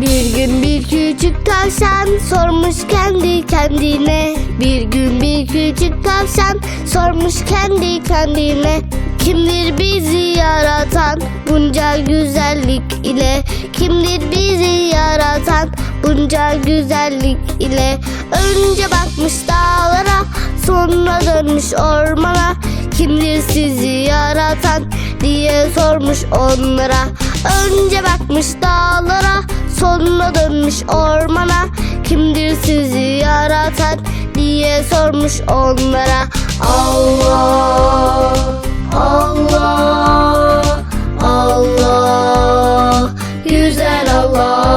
Bir gün bir küçük tavşan sormuş kendi kendine. Bir gün bir küçük tavşan sormuş kendi kendine. Kimdir bizi yaratan bunca güzellik ile? Kimdir bizi yaratan bunca güzellik ile? Önce bakmış dağlara sonra dönmüş ormana. Kimdir sizi yaratan diye sormuş onlara. Önce bakmış dağlara sonra dönmüş ormana. Kimdir sizi yaratan diye sormuş onlara. Allah Allah Allah Güzel Allah'ım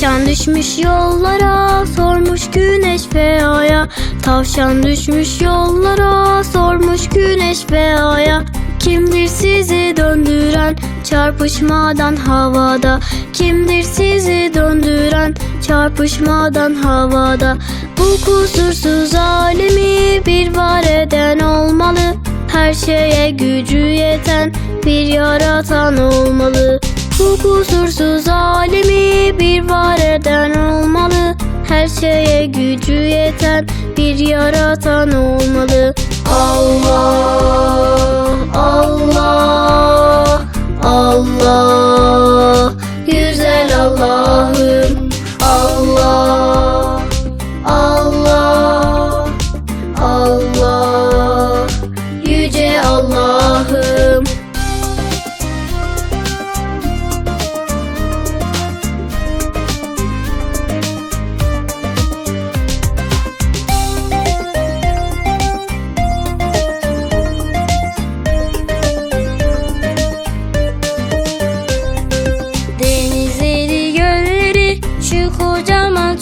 Tavşan düşmüş yollara sormuş güneş ve aya Tavşan düşmüş yollara sormuş güneş ve aya Kimdir sizi döndüren çarpışmadan havada? Kimdir sizi döndüren çarpışmadan havada? Bu kusursuz alemi bir var eden olmalı. Her şeye gücü yeten bir yaratan olmalı. Bu kusursuz alemi bir var şeye gücü yeten bir yaratan olmalı. Allah, Allah, Allah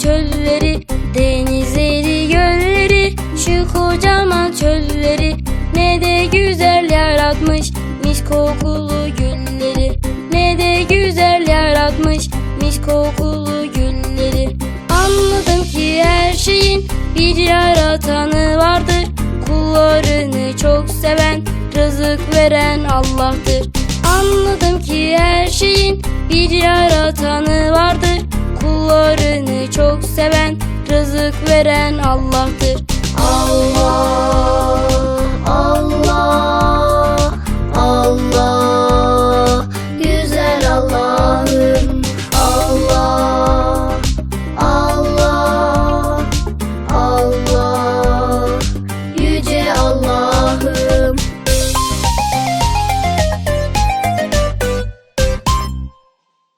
çölleri Denizleri, gölleri, şu kocaman çölleri Ne de güzel yaratmış. Mis kokulu gülleri Ne de güzel yaratmış. Mis kokulu gülleri Anladım ki her şeyin bir yaratanı vardır. Kullarını çok seven, rızık veren Allah'tır. Anladım ki her şeyin bir yaratanı veren Allah'tır. Allah